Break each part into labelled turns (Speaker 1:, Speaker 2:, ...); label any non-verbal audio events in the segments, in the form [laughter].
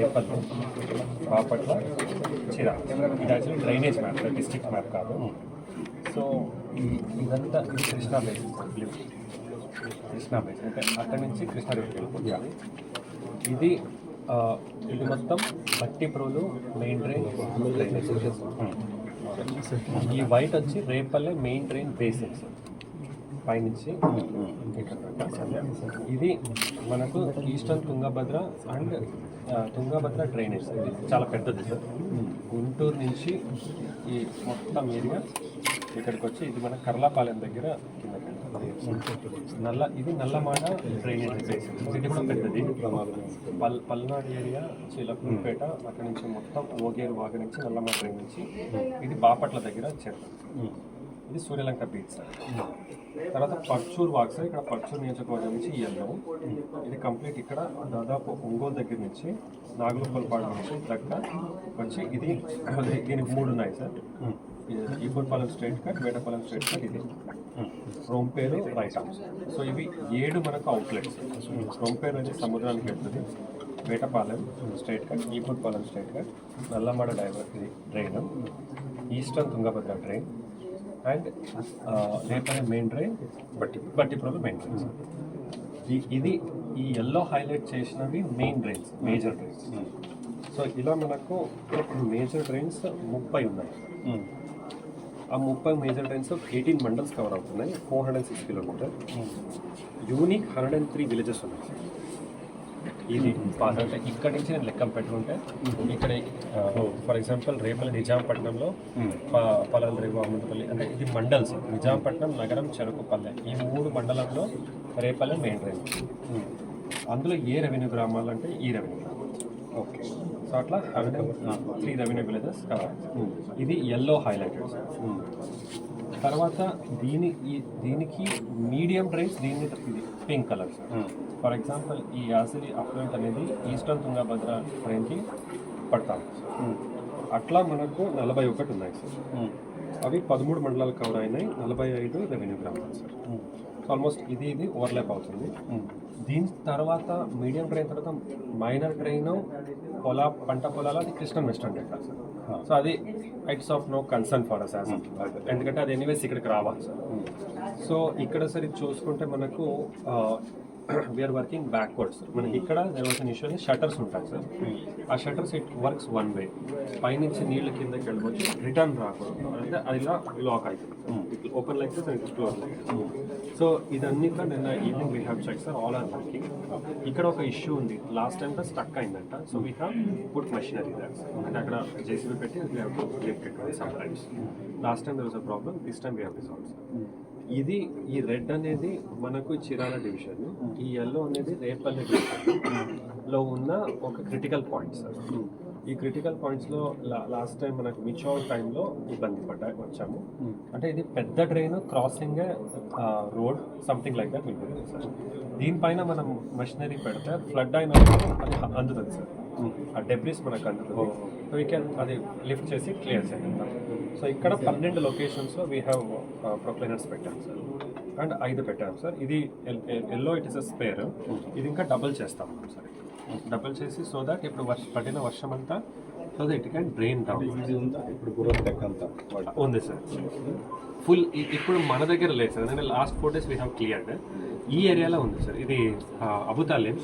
Speaker 1: రేపల్లి బాపట్ల చిరా. ఇది actually drainage map district map కాదు. సో ఇదంతా ఇది కృష్ణా బ్లూ కృష్ణా బేసిన్ అంటే అక్కడి నుంచి కృష్ణా రివర్కి వెళ్ళిపోతుంది. ఇది ఇది మొత్తం మట్టి ప్రోలు మెయిన్ డ్రైన్ డ్రైనేజ్ ఈ వైట్ వచ్చి Repalle main drain basin sir పైనుంచి ఇది మనకు eastern Tungabhadra and Tungabhadra drainage. ఇది చాలా పెద్దది సార్. గుంటూరు నుంచి ఈ మొత్తం ఏరియా ఇక్కడికి వచ్చి ఇది మన కర్లాపాలెం దగ్గర కింద నల్ల ఇది నల్లమాడ డ్రైనేజ్ బేసిన్ ఇది కూడా పెద్దది. పల్ పల్నాడు ఏరియా చిలకూరుపేట అక్కడి నుంచి మొత్తం ఓగేరు వాగ నుంచి నల్లమాడ డ్రైన్ నుంచి ఇది బాపట్ల దగ్గర చెరువు ఇది సూర్యలంక బీచ్ సార్. తర్వాత పర్చూర్ వాక్ సార్. ఇక్కడ పర్చూర్ నియోజకవర్గం నుంచి ఎల్లో ఇది కంప్లీట్ ఇక్కడ. దాదాపు ఒంగోలు దగ్గర నుంచి నాగులపల్లిపాడు నుంచి దగ్గర వచ్చి ఇది [coughs] దీనికి మూడు ఉన్నాయి sir. Epurupalem straight cut Vetapalem straight cut ఇది. రొంపేరు రైట్ ఆర్మ్స్ సో ఇవి ఏడు మనకు అవుట్లెట్స్ రొంపేరు అనేది సముద్రానికి వెళ్తుంది. Vetapalem straight cut Epurupalem straight cut Nallamada driver ఇది drain. Eastern Tungabhadra drain. And Repalle main drain బట్టి బట్టిపురంలో మెయిన్ డ్రైన్స్ ఇది ఈ ఎల్లో హైలైట్ చేసినవి main drains major drains so ఇలా మనకు మేజర్ డ్రైన్స్ ముప్పై ఉన్నాయి. ఆ ముప్పై major drains eighteen mandals cover అవుతున్నాయి four hundred six kilometre unique hundred and three villages ఉన్నాయి. ఇది పాస్ అంటే ఇక్కడ నుంచి నేను లెక్కం పెట్టుకుంటే ఇక్కడ ఫర్ ఎగ్జాంపుల్ రేపల్లి నిజాంపట్నంలో ప- పలాల్ రేపు అమృతపల్లి అంటే ఇది మండల్స్ నిజాంపట్నం నగరం చెరుకుపల్లె. ఈ మూడు మండలంలో రేపల్లి మెయిన్ రైన్ అందులో ఏ రెవెన్యూ గ్రామాలు అంటే ఈ రెవెన్యూ గ్రామాలు. ఓకే. సో అట్లా త్రీ రెవెన్యూ విలేజెస్ కవర్. ఇది ఎల్లో హైలైటెడ్ తర్వాత దీని ఈ- దీనికి మీడియం డ్రైన్స్ దీని ఇది pink colour sir. For example ఈ యాసిడి అఫ్లెంట్ అనేది ఈస్టర్న్ తుంగభద్ర ట్రైన్కి పడతాం అట్లా మనకు నలభై ఒకటి ఉన్నాయి సార్. అవి పదమూడు మండలాలు కవర్ అయినాయి నలభై ఐదు రెవెన్యూ గ్రామాలు సార్. ఆల్మోస్ట్ ఇది ఇది ఓవర్లాప్ అవుతుంది. దీని తర్వాత మీడియం ట్రైన్ తర్వాత మైనర్ ట్రైన్ పొలా పంట పొలాలు అది కృష్ణన్ వెస్టర్న్ డెల్టా సార్. సో అది it's of no concern for us as ఎందుకంటే అది ఎనీవేస్ ఇక్కడికి రావాలి. సార్ సో ఇక్కడ సరే చూసుకుంటే మనకు వీఆర్ వర్కింగ్ బ్యాక్వర్డ్స్ మనకి ఇక్కడ ఇష్యూ షటర్స్ ఉంటాయి సార్ ఆ shutters it works one way పైనుంచి నీళ్ళు కిందకి వెళ్ళవచ్చు రిటర్న్ రాకూడదు. అంటే అది ఇలా లాక్ అవుతుంది open like and close like so ఇదన్నీ కూడా నిన్న evening we have check sir all are working ఇక్కడ ఒక ఇష్యూ ఉంది. లాస్ట్ టైం స్టక్ అయిందంట. So we have put machinery that's అంటే అక్కడ జేసీబీ పెట్టి we have lift it sometimes last time there was a problem this time we have resolve sir ఇది ఈ red అనేది మనకు చిరాల డివిజన్. ఈ ఎల్లో అనేది రేపల్లె డివిజన్. లో ఉన్న ఒక క్రిటికల్ పాయింట్స్ సార్ ఈ క్రిటికల్ పాయింట్స్లో లాస్ట్ టైం మనకు మిచోల్ టైంలో ఇబ్బంది పడ్డా వచ్చాము. అంటే ఇది పెద్ద drain crossing road something like that ఉంటుంది సార్ దీనిపైన మనం మెషినరీ పెడితే ఫ్లడ్ అయినప్పుడు అది అందుతుంది సార్ ఆ డెబ్రిస్ మనకు అందుతుంది సో వీ క్యాన్ అది లిఫ్ట్ చేసి క్లియర్ చేయాలి సో ఇక్కడ పన్నెండు లొకేషన్స్లో వీ హ్యావ్ ప్రొక్లైనర్స్ పెట్టాం సార్ అండ్ ఐదు పెట్టాం సార్ ఇది yellow it is a spare ఇది ఇంకా డబుల్ చేస్తాం మనం సార్ డబుల్ చేసి సో దట్ ఇప్పుడు వర్ష పడిన వర్షం అంతా so that it can drain down
Speaker 2: ఇప్పుడు టెక్ అంతా
Speaker 1: ఉంది సార్ ఫుల్ ఇప్పుడు మన దగ్గర లేదు సార్ నేను last four days we have cleared ఈ ఏరియాలో ఉంది సార్ ఇది అబుతాలేం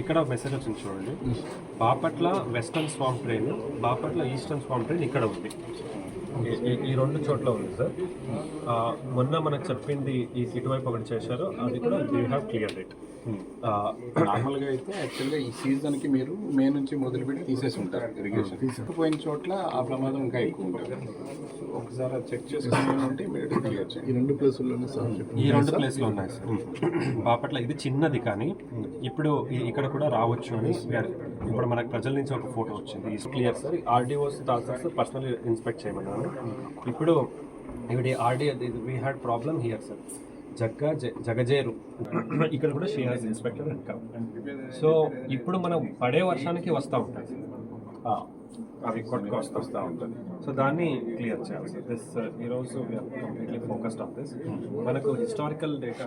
Speaker 1: ఇక్కడ మెసేజ్ వచ్చింది చూడండి. Bapatla western swamp drain Bapatla eastern swamp drain ఇక్కడ ఉంది. ఈ- రెండు చోట్ల ఉంది సార్ మొన్న మనకు చెప్పింది ఈ ఇటువైపు ఒకటి చేశారు అది కూడా వీ హ్యావ్ క్లియర్ ఇట్
Speaker 2: నార్మల్గా అయితే యాక్చువల్గా ఈ సీజన్కి మీరు మే నుంచి మొదలుపెట్టి తీసేసి ఉంటారు ఇరిగేషన్ తీసుకుపోయిన చోట్ల ఆ ప్రమాదం ఇంకా ఎక్కువ ఉంటుంది. సో ఒకసారి అది చెక్ చేసుకుని ఉంటే మీరు క్లియర్ చేయండి. ఈ రెండు ప్లేసుల్లోనే సార్
Speaker 1: ఈ రెండు ప్లేస్లో ఉన్నాయి సార్ బాపట్ల ఇది చిన్నది కానీ ఇప్పుడు ఈ- ఇక్కడ కూడా రావచ్చు అని are- ఇప్పుడు మనకు ప్రజల నుంచి ఒక ఫోటో వచ్చింది. క్లియర్ సార్ ఆర్డీఓస్ తాసర్స్ పర్సనల్ ఇన్స్పెక్ట్ చేయమన్నాను ఇప్పుడు ఇవి RD we had problem here sir Jagga జగజేరు. ఇక్కడ కూడా షీ హాజ్ ఇన్స్పెక్టర్ సో ఇప్పుడు మనం పడే వర్షానికి వస్తూ సార్ అవి కొట్టుకు వస్తూ వస్తూ ఉంటుంది. సో దాన్ని క్లియర్ చేయాలి. దిస్ ఈరోజు కంప్లీట్లీ ఫోకస్డ్ ఆన్ దిస్ మనకు హిస్టారికల్ డేటా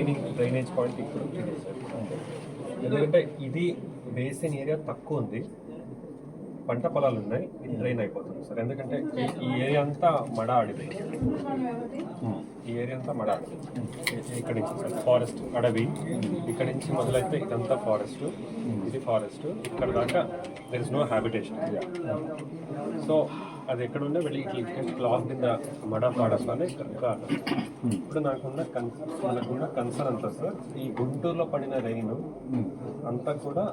Speaker 1: ఇది డ్రైనేజ్ పాయింట్ ఇప్పుడు. ఎందుకంటే ఇది బేసిన్ ఏరియా తక్కువ ఉంది. పంట పొలాలు ఉన్నాయి ఇది డ్రైన్ అయిపోతుంది సార్. ఎందుకంటే ఈ- ఏరియా అంతా మడ ఆడిపోయింది. ఈ ఏరియా అంతా మడ. ఇక్కడ నుంచి సార్ ఫారెస్ట్ అడవి. ఇక్కడ నుంచి మొదలైతే ఇదంతా ఫారెస్ట్ ఇది ఫారెస్ట్ ఇక్కడ దాకా there is no habitation so అది ఎక్కడ ఉన్నా వెళ్ళి ఇట్లా క్లాత్ కింద మడ పాడస్తానే ఇప్పుడు నాకున్న కన్ మనకున్న కన్సర్న్ అంతా సార్ ఈ గుంటూరులో పడిన రైన్ అంతా కూడా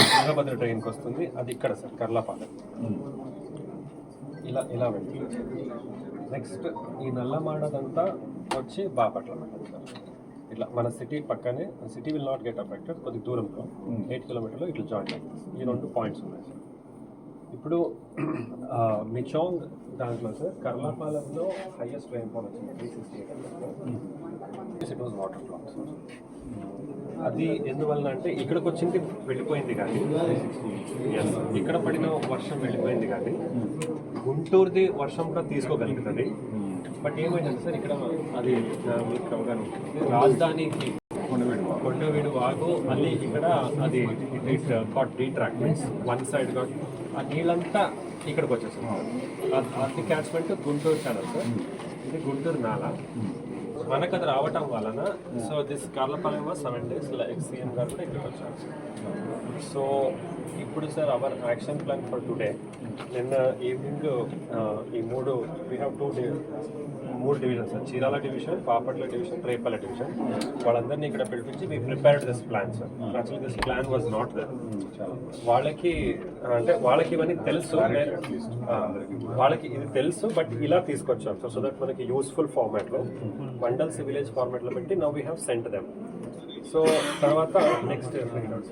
Speaker 1: తుంగభద్ర ట్రైన్కి వస్తుంది. అది ఇక్కడ సార్ కర్లాపాలెం. ఇలా ఇలా వెళ్తుంది. నెక్స్ట్ ఈ నల్లమాడదంతా వచ్చి బాపట్ల ఇట్లా మన సిటీ పక్కనే city will not get affected కొద్ది దూరంలో ఎయిట్ కిలోమీటర్లో ఇట్లా జాయిన్ అవుతుంది ఈ రెండు పాయింట్స్ ఉన్నాయి సార్. ఇప్పుడు మిచోంగ్ దాంట్లో సార్ కర్లాపాలెంలో హైయెస్ట్ రైన్ఫాల్ వచ్చింది three sixty eight it was water sir అది ఎందువలన అంటే ఇక్కడికి వచ్చింది వెళ్ళిపోయింది కానీ ఇక్కడ పడిన వర్షం వెళ్ళిపోయింది కానీ గుంటూరుది వర్షం కూడా తీసుకోగలుగుతుంది. బట్ ఏమైందంటే సార్ ఇక్కడ అది మీకు ఉంటుంది. రాజధానికి కొండవీడు. వాగు మళ్ళీ ఇక్కడ అది ఇట్ కాట్ డీట్రాక్ మీన్స్ వన్ సైడ్ కాట్ ఆ నీళ్ళంతా ఇక్కడికి వచ్చేసింది. అది- అది క్యాచ్మెంట్ గుంటూరు ఛానల్ సార్ ఇది గుంటూరు నాలా. మనకు అది రావటం వలన so this Karlapalem seven days like CM గారు కూడా ఇక్కడికి వచ్చారు. సో ఇప్పుడు sir our action plan for today నిన్న ఈవినింగ్ uh, ఈ మూడు వీ హ్యావ్ టూ మూడు divisions sir. Chirala division Bapatla division Repalle division. వాళ్ళందరినీ ఇక్కడ పిలిపించి we prepared this plan sir actually this plan was not there వాళ్ళకి అంటే వాళ్ళకి ఇవన్నీ తెలుసు. ఆ, వాళ్ళకి ఇది తెలుసు బట్ ఇలా తీసుకొచ్చాం సో సో దట్ మనకి యూస్ఫుల్ ఫార్మాట్లో మండల్స్ విలేజ్ ఫార్మాట్లో పెట్టి now we have sent them so తర్వాత నెక్స్ట్